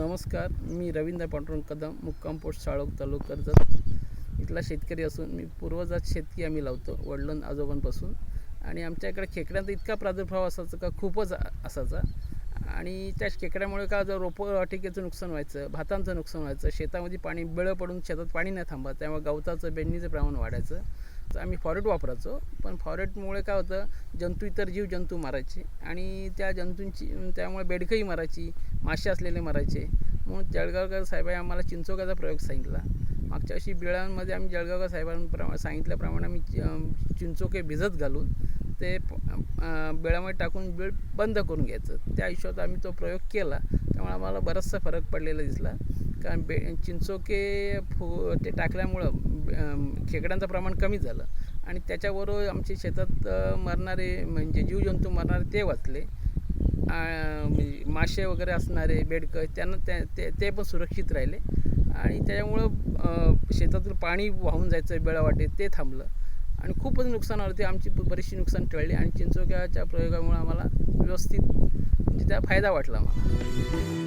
नमस्कार मी रवींद्र पांडुरंग कदम मुक्काम पोस्ट साळोग तालुका कर्जत. इथला शेतकरी असून मी पूर्वजात शेतकी आम्ही लावतो वडिलां आजोबांपासून. आणि आमच्या इकडे खेकड्यांचा इतका प्रादुर्भाव असायचा का खूपच असायचा. आणि त्या खेकड्यामुळे का जर रोपवाटिकेचं नुकसान व्हायचं भातांचं नुकसान व्हायचं शेतामध्ये पाणी बेळं पडून शेतात पाणी नाही थांबत त्यामुळे गवताचं बेडणीचं प्रमाण वाढायचं. तर आम्ही फॉरेट वापरायचो. पण फॉरेटमुळे काय होतं जंतू इतर जीव जंतू मारायचे. आणि त्या जंतूंची त्यामुळे बेडकंही मारायची मासे असलेले मारायचे. म्हणून जळगावकर साहेबांनी आम्हाला चिंचोकाचा प्रयोग सांगितला. मागच्या वर्षी बिळांमध्ये आम्ही जळगावकर साहेबांप्रमाणे सांगितल्याप्रमाणे आम्ही चिंचोके भिजत घालून ते बिळामध्ये टाकून बिळ बंद करून घ्यायचं. त्या हिशोबात आम्ही तो प्रयोग केला. त्यामुळे आम्हाला बराचसा फरक पडलेला दिसला. कारण बे चिंचोके फु ते टाकल्यामुळं खेकड्यांचं प्रमाण कमी झालं. आणि त्याच्याबरोबर आमच्या शेतात मरणारे म्हणजे जीवजंतू मरणारे ते वाचले. म्हणजे मासे वगैरे असणारे बेडकं त्यांना त्या ते ते पण सुरक्षित राहिले. आणि त्याच्यामुळं शेतातून पाणी वाहून जायचं बेळावाटे ते थांबलं. आणि खूपच नुकसान होते आमची ब- बरीचशी नुकसान टळली. आणि चिंचोक्याच्या प्रयोगामुळे आम्हाला व्यवस्थित म्हणजे त्या फायदा वाटला आम्हाला.